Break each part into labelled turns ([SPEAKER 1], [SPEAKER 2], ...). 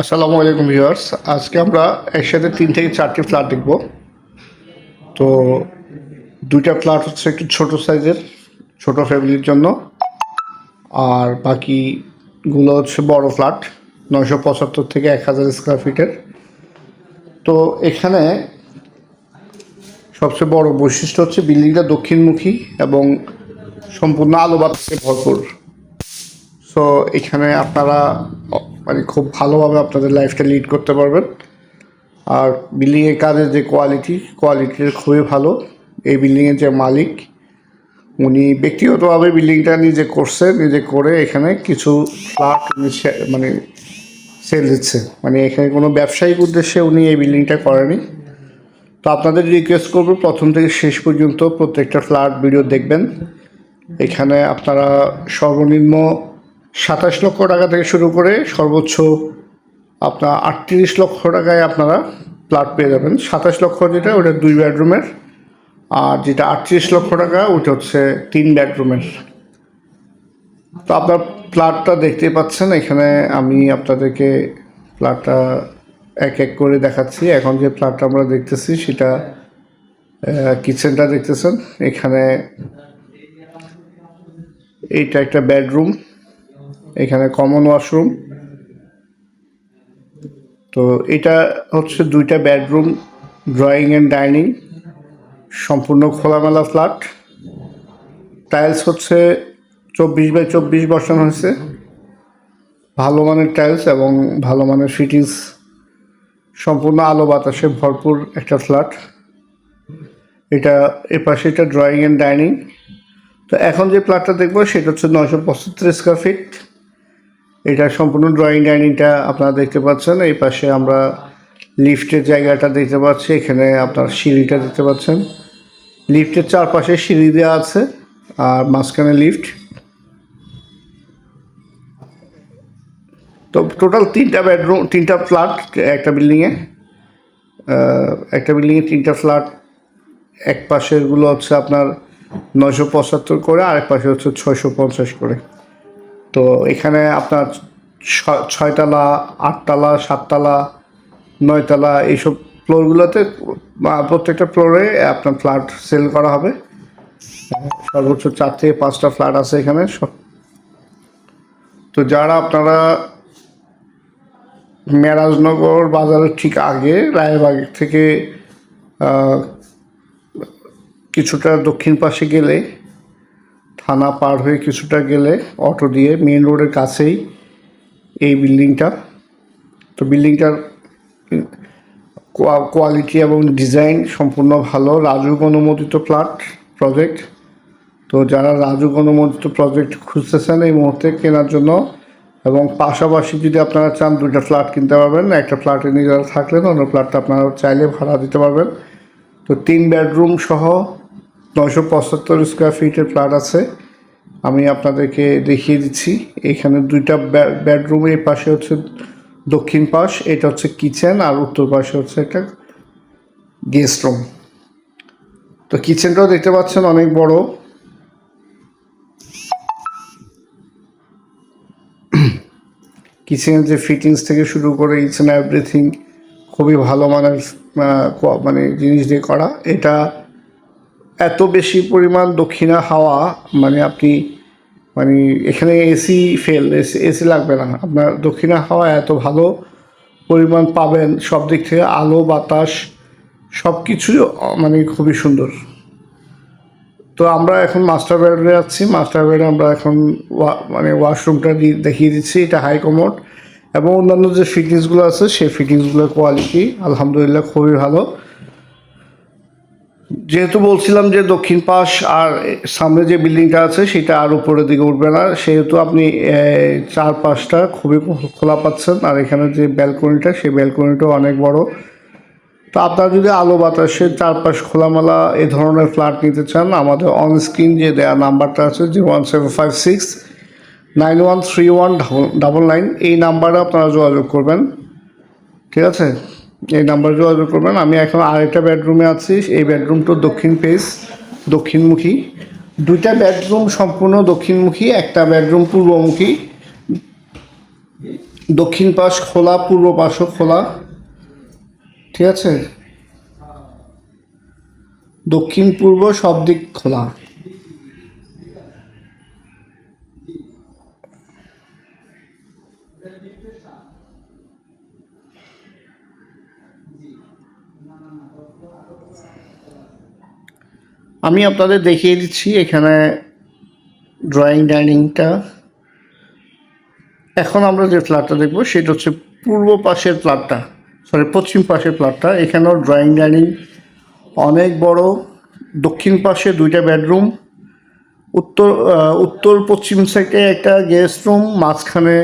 [SPEAKER 1] আসসালামু আলাইকুম ভিউয়ার্স। আজকে আমরা একসাথে তিন থেকে চারটি ফ্ল্যাট দেখব। তো দুইটা ফ্ল্যাট হচ্ছে একটু ছোট সাইজের, ছোট ফ্যামিলির জন্য। আর বাকিগুলো হচ্ছে বড় ফ্ল্যাট, নয়শো পঁচাত্তর থেকে এক হাজার স্কোয়ার ফিটের তো এখানে সবচেয়ে বড় বৈশিষ্ট্য হচ্ছে বিল্ডিংটা দক্ষিণমুখী এবং সম্পূর্ণ আলো বাতাসে ভরপুর। সো এখানে আপনারা মানে খুব ভালোভাবে আপনাদের লাইফটা লিড করতে পারবেন। আর বিল্ডিংয়ের কাজের যে কোয়ালিটি কোয়ালিটির খুবই ভালো। এই বিল্ডিংয়ের যে মালিক, উনি ব্যক্তিগতভাবে বিল্ডিংটা নিজে করছে, নিজে করে এখানে কিছু ফ্ল্যাট মানে সেল দিচ্ছে। মানে এখানে কোনো ব্যবসায়িক উদ্দেশ্যে উনি এই বিল্ডিংটা করেনি। তো আপনাদের রিকোয়েস্ট করব, প্রথম থেকে শেষ পর্যন্ত প্রত্যেকটা ফ্ল্যাট ভিডিও দেখবেন। এখানে আপনারা সর্বনিম্ন সাতাশ লক্ষ টাকা থেকে শুরু করে সর্বোচ্চ আপনার আটত্রিশ লক্ষ টাকায় আপনারা ফ্ল্যাট পেয়ে যাবেন। সাতাশ লক্ষ যেটা, ওটা দুই বেডরুমের। আর যেটা আটত্রিশ লক্ষ টাকা, ওটা হচ্ছে তিন বেডরুমের। তো আপনার ফ্ল্যাটটা দেখতেই পাচ্ছেন, এখানে আমি আপনাদেরকে ফ্ল্যাটটা এক এক করে দেখাচ্ছি। এখন যে ফ্ল্যাটটা আমরা দেখতেছি, সেটা কিচেনটা দেখতেছেন। এখানে এইটা একটা বেডরুম। এখানে কমন ওয়াশরুম তো এটা হচ্ছে দুইটা বেডরুম ড্রয়িং অ্যান্ড ডাইনিং সম্পূর্ণ খোলামেলা ফ্ল্যাট টাইলস হচ্ছে চব্বিশ বাই চব্বিশ বসানো হয়েছে। ভালো মানের টাইলস এবং ভালো মানের ফিটিংস সম্পূর্ণ আলো বাতাসে ভরপুর একটা ফ্ল্যাট এটা এপাশে এটা ড্রয়িং অ্যান্ড ডাইনিং তো এখন যে প্লাটটা দেখব, সেটা হচ্ছে নয়শো পঁচাত্তর স্কোয়ার ফিট এটা সম্পূর্ণ ড্রয়িং ডাইনিংটা আপনারা দেখতে পাচ্ছেন। এই পাশে আমরা লিফটের জায়গাটা দেখতে পাচ্ছি। এখানে আপনার সিঁড়িটা দেখতে পাচ্ছেন। লিফটের চারপাশে সিঁড়ি দেওয়া আছে আর মাঝখানে লিফট তো টোটাল তিনটা বেডরুম তিনটা ফ্ল্যাট একটা বিল্ডিংয়ে একটা বিল্ডিংয়ে তিনটা ফ্ল্যাট এক পাশেরগুলো হচ্ছে আপনার নয়শো পঁচাত্তর করে, আরেক পাশে হচ্ছে ছয়শো পঞ্চাশ করে। তো এখানে আপনার ছয়তলা, আটতলা, সাততলা, নয়তলা এইসব ফ্লোরগুলোতে প্রত্যেকটা ফ্লোরে আপনার ফ্ল্যাট সেল করা হবে। সর্বোচ্চ চার থেকে পাঁচটা ফ্ল্যাট আছে এখানে তো যারা আপনারা মেরাজনগর বাজারের ঠিক আগে, রায়বাগ থেকে কিছুটা দক্ষিণ পাশে গেলে থানা পার হয়ে কিছুটা গেলে অটো দিয়ে মেন রোডের কাছেই এই বিল্ডিংটা তো বিল্ডিংটার কোয়ালিটি এবং ডিজাইন সম্পূর্ণ ভালো। রাজুক অনুমোদিত ফ্ল্যাট প্রজেক্ট তো যারা রাজুক অনুমোদিত প্রজেক্ট খুঁজতেছেন এই মুহূর্তে কেনার জন্য এবং পাশাপাশি যদি আপনারা চান দুইটা ফ্ল্যাট কিনতে পারবেন। একটা ফ্ল্যাটে নিজেরা থাকলেন, অন্য ফ্ল্যাটটা আপনারা চাইলে ভাড়া দিতে পারবেন। তো তিন বেডরুম সহ নয়শো পঁচাত্তর স্কোয়ার ফিটের ফ্ল্যাট আছে। আমি আপনাদেরকে দেখিয়ে দিচ্ছি। এখানে দুইটা বেডরুম এই পাশে হচ্ছে দক্ষিণ পাশ, এটা হচ্ছে কিচেন আর উত্তর পাশে হচ্ছে একটা গেস্ট রুম তো কিচেনটাও দেখতে পাচ্ছেন অনেক বড়। কিচেনের যে ফিটিংস থেকে শুরু করে ইচ অ্যান্ড এভরিথিং খুবই ভালো মানের মানে জিনিস দিয়ে করা। এটা এত বেশি পরিমাণ দক্ষিণা হাওয়া মানে আপনি মানে এখানে এসি ফেল এসি এসি লাগবে না। আপনার দক্ষিণা হাওয়া এত ভালো পরিমাণ পাবেন সব দিক থেকে, আলো, বাতাস সব কিছুই মানে খুবই সুন্দর। তো আমরা এখন মাস্টার বেডে যাচ্ছি। মাস্টার বেডে আমরা এখন মানে ওয়াশরুমটা দেখিয়ে দিচ্ছি। এটা হাই কমোড এবং অন্যান্য যে ফিটিংসগুলো আছে, সেই ফিটিংসগুলোর কোয়ালিটি আলহামদুলিল্লাহ খুবই ভালো। যেহেতু বলছিলাম যে দক্ষিণ পাশ আর সামনে যে বিল্ডিংটা আছে সেটা আর উপরের দিকে উঠবে না। সেহেতু আপনি এ, চার পাশটা খুবই খোলা পাচ্ছেন। আর এখানে যে ব্যালকনিটা সেই ব্যালকনিটাও অনেক বড়। তো আপনারা যদি আলো বাতাসের চারপাশ খোলামেলা এ ধরনের ফ্ল্যাট নিতে চান আমাদের অন স্ক্রিন যে দেওয়া নাম্বারটা আছে zero one seven five six nine one three one double nine এই নাম্বারে আপনারা যোগাযোগ করবেন। ঠিক আছে? এই নাম্বারে যোগাযোগ করবেন। আমি এখন আরেকটা বেডরুমে আছি। এই বেডরুমটা দক্ষিণ পেস দক্ষিণমুখী। দুইটা বেডরুম সম্পূর্ণ দক্ষিণমুখী, একটা বেডরুম পূর্বমুখী। দক্ষিণ পাশ খোলা, পূর্ব পাশও খোলা। ঠিক আছে? দক্ষিণ পূর্ব সব দিক খোলা। আমি আপনাদের দেখিয়ে দিচ্ছি এখানে ড্রয়িং ডাইনিংটা এখন আমরা যে ফ্ল্যাটটা দেখব, সেটা হচ্ছে পূর্ব পাশের ফ্ল্যাটটা সরি পশ্চিম পাশের ফ্ল্যাটটা এখানেও ড্রয়িং ডাইনিং অনেক বড়। দক্ষিণ পাশে দুইটা বেডরুম উত্তর উত্তর পশ্চিম সাইডে একটা গেস্ট রুম মাঝখানে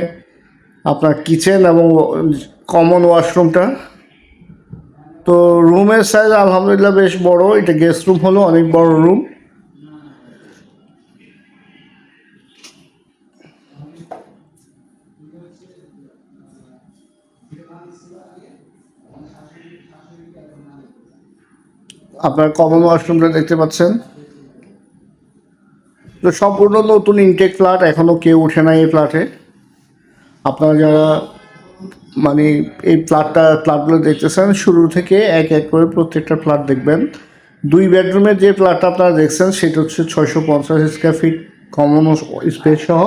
[SPEAKER 1] আপনার কিচেন এবং কমন ওয়াশরুমটা তো রুমের সাইজ আলহামদুলিল্লাহ বেশ বড়। এটা গেস্ট রুম হলো, অনেক বড় রুম আপনার কমন ওয়াশরুমটা দেখতে পাচ্ছেন। তো সম্পূর্ণ নতুন ইনটেক ফ্ল্যাট এখনও কেউ ওঠে না এই ফ্ল্যাটে আপনারা যারা মানে এই ফ্ল্যাটটা, ফ্ল্যাটগুলো দেখতেছেন, শুরু থেকে এক এক করে প্রত্যেকটা ফ্ল্যাট দেখবেন। দুই বেডরুমের যে ফ্ল্যাটটা আপনারা দেখছেন, সেটা হচ্ছে ছয়শো পঞ্চাশ স্কোয়ার ফিট কমন স্পেস সহ।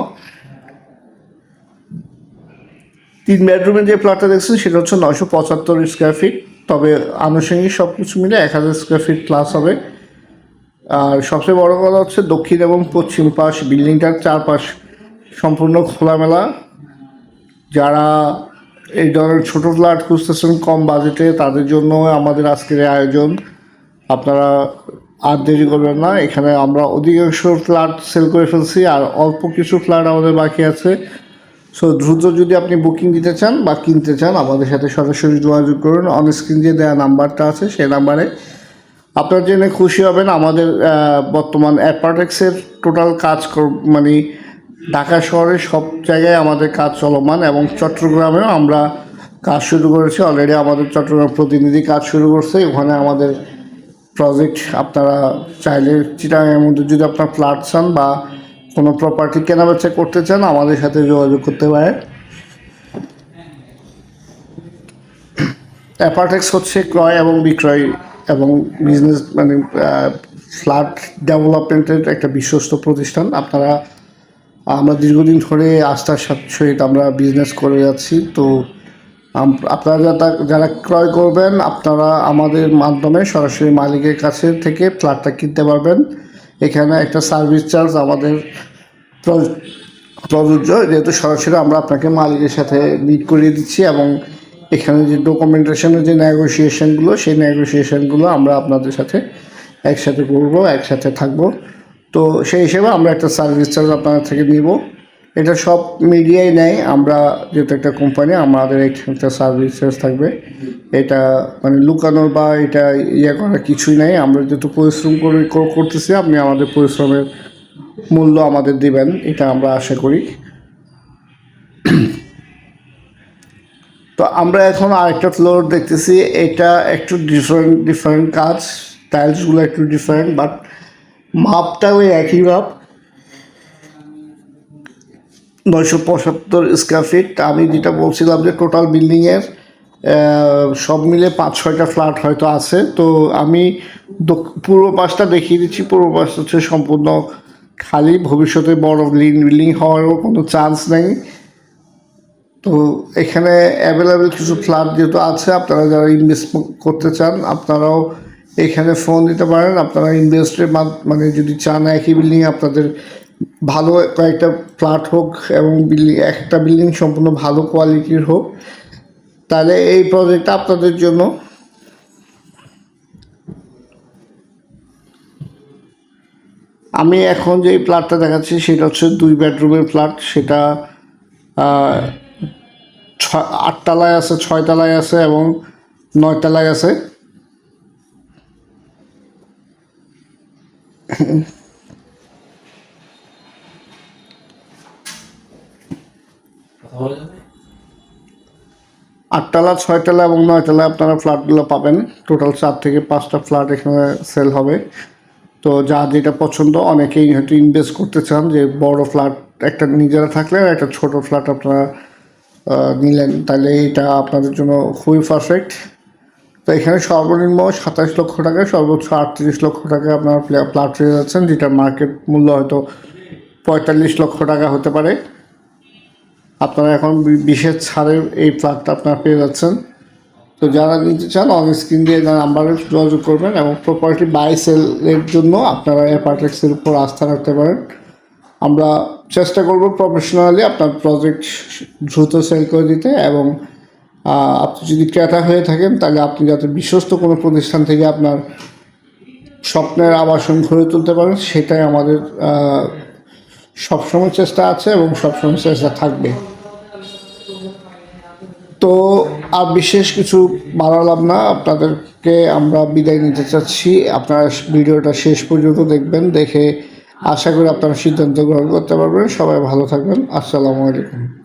[SPEAKER 1] তিন বেডরুমের যে ফ্ল্যাটটা দেখছেন, সেটা হচ্ছে নয়শো পঁচাত্তর স্কোয়ার ফিট তবে আনুষঙ্গিক সব কিছু মিলে এক হাজার স্কোয়ার ফিট প্লাস হবে। আর সবচেয়ে বড় কথা হচ্ছে দক্ষিণ এবং পশ্চিম পাশ, বিল্ডিংটার চারপাশ সম্পূর্ণ খোলামেলা। যারা এই ধরনের ছোটো ফ্ল্যাট খুঁজতেছেন কম বাজেটে তাদের জন্য আমাদের আজকের আয়োজন। আপনারা আর দেরি করবেন না, এখানে আমরা অধিকাংশ ফ্ল্যাট সেল করে ফেলছি আর অল্প কিছু ফ্ল্যাট আমাদের বাকি আছে। সো দ্রুত যদি আপনি বুকিং দিতে চান বা কিনতে চান, আমাদের সাথে সরাসরি যোগাযোগ করুন। অন স্ক্রিন যে দেওয়া নাম্বারটা আছে, সেই নাম্বারে আপনার জেনে খুশি হবেন, আমাদের বর্তমান অ্যাপার্টেক্সের টোটাল কাজ মানে ঢাকা শহরে সব জায়গায় আমাদের কাজ চলমান এবং চট্টগ্রামেও আমরা কাজ শুরু করেছি। অলরেডি আমাদের চট্টগ্রাম প্রতিনিধি কাজ শুরু করছে। ওখানে আমাদের প্রজেক্ট আপনারা চাইলে চিটাঙের মধ্যে যদি আপনার ফ্ল্যাট চান বা কোনো প্রপার্টি কেনাবেচা করতে চান, আমাদের সাথে যোগাযোগ করতে পারেন। অ্যাপার্টেক্স হচ্ছে ক্রয় এবং বিক্রয় এবং বিজনেস মানে ফ্ল্যাট ডেভেলপমেন্টের একটা বিশ্বস্ত প্রতিষ্ঠান। আপনারা আমরা দীর্ঘদিন ধরে আস্থার সাথে সহিত আমরা বিজনেস করে যাচ্ছি। তো আপনারা যারা যারা ক্রয় করবেন, আপনারা আমাদের মাধ্যমে সরাসরি মালিকের কাছে থেকে ফ্ল্যাটটা কিনতে পারবেন। এখানে একটা সার্ভিস চার্জ আমাদের প্র- প্রযোজ্য, যেহেতু সরাসরি আমরা আপনাকে মালিকের সাথে মিট করিয়ে দিচ্ছি এবং এখানে যে ডকুমেন্টেশনের যে নেগোসিয়েশনগুলো সেই নেগোসিয়েশনগুলো আমরা আপনাদের সাথে একসাথে করব, একসাথে থাকব। তো সেই হিসেবে আমরা একটা সার্ভিস চার্জ আপনাদের থেকে নিব। এটা সব মিডিয়াই নেয়। আমরা যেহেতু একটা কোম্পানি আমাদের একটা সার্ভিস চার্জ থাকবে। এটা মানে লুকানোর বা এটা ইয়ে করার কিছুই নাই। আমরা যেহেতু পরিশ্রম করে করতেছি, আপনি আমাদের পরিশ্রমের মূল্য আমাদের দিবেন। এটা আমরা আশা করি। তো আমরা এখন আরেকটা ফ্লোর দেখতেছি। এটা একটু ডিফারেন্ট ডিফারেন্ট কাজ। টাইলসগুলো একটু ডিফারেন্ট বাট মাপটা ওই একই মাপ। নয়শো পঁচাত্তর স্কোয়ার ফিট আমি যেটা বলছিলাম যে টোটাল বিল্ডিংয়ের সব মিলে পাঁচ ছয়টা ফ্ল্যাট হয়তো আছে। তো আমি পূর্ব পাশটা দেখিয়ে দিচ্ছি। পূর্ব পাশটা হচ্ছে সম্পূর্ণ খালি। ভবিষ্যতে বড় বিল্ডিং হওয়ারও কোনো চান্স নেই। তো এখানে অ্যাভেলেবেল কিছু ফ্ল্যাট যেহেতু আছে, আপনারা যারা ইনভেস্ট করতে চান, আপনারাও এখানে ফোন দিতে পারেন। আপনারা ইনভেস্টের মানে যদি চান একই বিল্ডিং আপনাদের ভালো কয়েকটা ফ্ল্যাট হোক এবং বিল্ডিং একটা বিল্ডিং সম্পূর্ণ ভালো কোয়ালিটির হোক, তাহলে এই প্রজেক্টটা আপনাদের জন্য। আমি এখন যে ফ্ল্যাটটা দেখাচ্ছি, সেটা হচ্ছে দুই বেডরুমের ফ্ল্যাট সেটা ছ- আটতলায় আছে, ছয়তলায় আছে এবং নয়তলায় আছে। আটতলা, ছয়তলা এবং নয়তলা আপনারা ফ্ল্যাটগুলো পাবেন। টোটাল চার থেকে পাঁচটা ফ্ল্যাট এখানে সেল হবে। তো যা যেটা পছন্দ, অনেকেই হয়তো ইনভেস্ট করতে চান যে বড় ফ্ল্যাট, একটা নিজেরা থাকলে আর একটা ছোট ফ্ল্যাট আপনারা নিলেন। তাহলে এটা আপনাদের জন্য খুবই পারফেক্ট তো এখানে সর্বনিম্ন সাতাশ লক্ষ টাকা, সর্বোচ্চ আটত্রিশ লক্ষ টাকা আপনার প্লাট পেয়ে যাচ্ছেন যেটার মার্কেট মূল্য হয়তো পঁয়তাল্লিশ লক্ষ টাকা হতে পারে। আপনারা এখন বিশেষ ছাড়ের এই প্লাটটা আপনারা পেয়ে যাচ্ছেন। তো যারা নিতে চান অন স্ক্রিন দিয়ে নাম্বারে যোগাযোগ করবেন এবং প্রপার্টি বাই সেলের জন্য আপনারা অ্যাপার্টেক্সের উপর আস্থা রাখতে পারেন। আমরা চেষ্টা করব প্রফেশনালি আপনার প্রজেক্ট দ্রুত সেল করে দিতে এবং আপনি যদি ক্রেতা হয়ে থাকেন, তাহলে আপনি যাতে বিশ্বস্ত কোনো প্রতিষ্ঠান থেকে আপনার স্বপ্নের আবাসন গড়ে তুলতে পারেন, সেটাই আমাদের সবসময় চেষ্টা আছে এবং সবসময় চেষ্টা থাকবে। তো আর বিশেষ কিছু বাড়ালাম না, আপনাদেরকে আমরা বিদায় নিতে চাচ্ছি। আপনারা ভিডিওটা শেষ পর্যন্ত দেখবেন, দেখে আশা করি আপনারা সিদ্ধান্ত গ্রহণ করতে পারবেন। সবাই ভালো থাকবেন। আসসালামু আলাইকুম।